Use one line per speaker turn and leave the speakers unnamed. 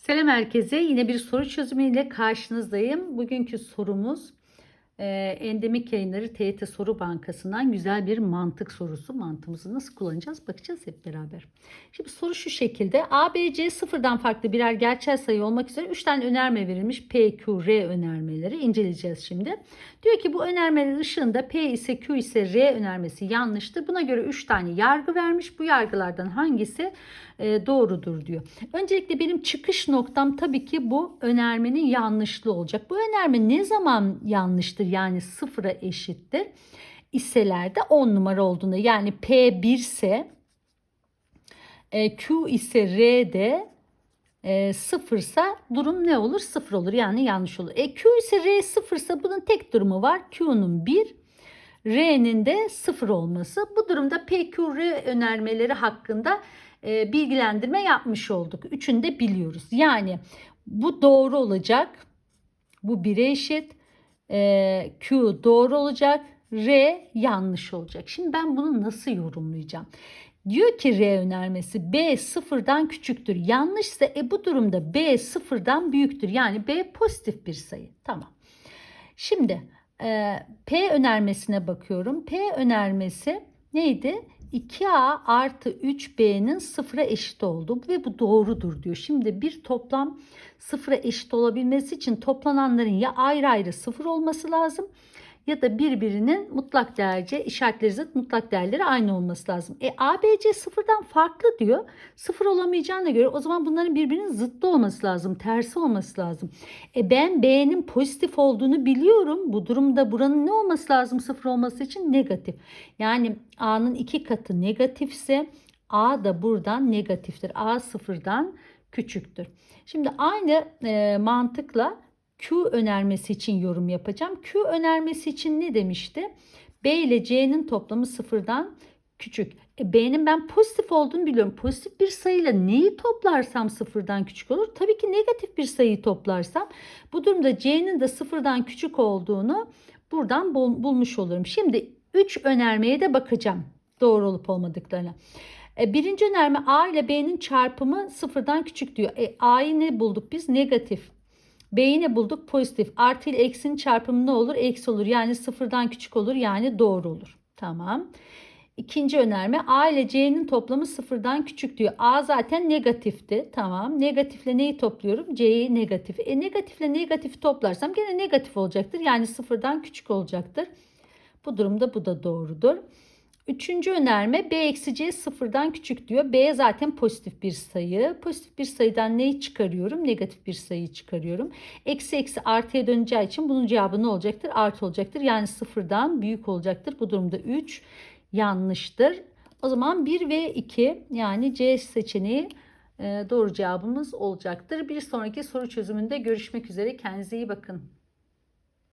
Selam herkese. Yine bir soru çözümüyle karşınızdayım. Bugünkü sorumuz e, Endemik Yayınları TYT Soru Bankası'ndan güzel bir mantık sorusu. Mantığımızı nasıl kullanacağız bakacağız hep beraber. Şimdi soru şu şekilde. A, B, C sıfırdan farklı birer gerçel sayı olmak üzere 3 tane önerme verilmiş. P, Q, R önermeleri inceleyeceğiz şimdi. Diyor ki bu önermeler ışığında P ise Q ise R önermesi yanlıştır. Buna göre 3 tane yargı vermiş. Bu yargılardan hangisi e, doğrudur diyor. Öncelikle benim çıkış noktam tabii ki bu önermenin yanlışlığı olacak. Bu önerme ne zaman yanlıştır yani sıfıra eşittir iselerde 10 numara olduğunda yani P 1 ise e, Q ise R de e, sıfırsa durum ne olur? Sıfır olur yani yanlış olur. E, Q ise R sıfırsa bunun tek durumu var. Q'nun 1 R'nin de sıfır olması. Bu durumda PQR önermeleri hakkında e, bilgilendirme yapmış olduk. Üçünü de biliyoruz. Yani bu doğru olacak. Bu 1'e eşit. E, Q doğru olacak. R yanlış olacak. Şimdi ben bunu nasıl yorumlayacağım? Diyor ki R önermesi B sıfırdan küçüktür. Yanlışsa e bu durumda B sıfırdan büyüktür. Yani B pozitif bir sayı. Tamam. Şimdi e, P önermesine bakıyorum. P önermesi neydi? 2A artı 3B'nin sıfıra eşit olduğu ve bu doğrudur diyor. Şimdi bir toplam sıfıra eşit olabilmesi için toplananların ya ayrı ayrı sıfır olması lazım ya da birbirinin mutlak değerce işaretleri zıt mutlak değerleri aynı olması lazım. E ABC sıfırdan farklı diyor. Sıfır olamayacağına göre o zaman bunların birbirinin zıttı olması lazım. Tersi olması lazım. E ben B'nin pozitif olduğunu biliyorum. Bu durumda buranın ne olması lazım sıfır olması için? Negatif. Yani A'nın iki katı negatifse A da buradan negatiftir. A sıfırdan küçüktür. Şimdi aynı e, mantıkla Q önermesi için yorum yapacağım. Q önermesi için ne demişti? B ile C'nin toplamı sıfırdan küçük. E, B'nin ben pozitif olduğunu biliyorum. Pozitif bir sayıyla neyi toplarsam sıfırdan küçük olur? Tabii ki negatif bir sayıyı toplarsam bu durumda C'nin de sıfırdan küçük olduğunu buradan bul- bulmuş olurum. Şimdi 3 önermeye de bakacağım doğru olup olmadıklarına. E, birinci önerme A ile B'nin çarpımı sıfırdan küçük diyor. E, A'yı ne bulduk biz? Negatif. B'yi ne bulduk? Pozitif. Artı ile eksinin çarpımı ne olur? Eksi olur. Yani sıfırdan küçük olur. Yani doğru olur. Tamam. İkinci önerme A ile C'nin toplamı sıfırdan küçük diyor. A zaten negatifti. Tamam. Negatifle neyi topluyorum? C'yi negatif. E negatifle negatifi toplarsam gene negatif olacaktır. Yani sıfırdan küçük olacaktır. Bu durumda bu da doğrudur. Üçüncü önerme B eksi C sıfırdan küçük diyor. B zaten pozitif bir sayı. Pozitif bir sayıdan neyi çıkarıyorum? Negatif bir sayıyı çıkarıyorum. Eksi eksi artıya döneceği için bunun cevabı ne olacaktır? Artı olacaktır. Yani sıfırdan büyük olacaktır. Bu durumda 3 yanlıştır. O zaman 1 ve 2 yani C seçeneği e, doğru cevabımız olacaktır. Bir sonraki soru çözümünde görüşmek üzere. Kendinize iyi bakın.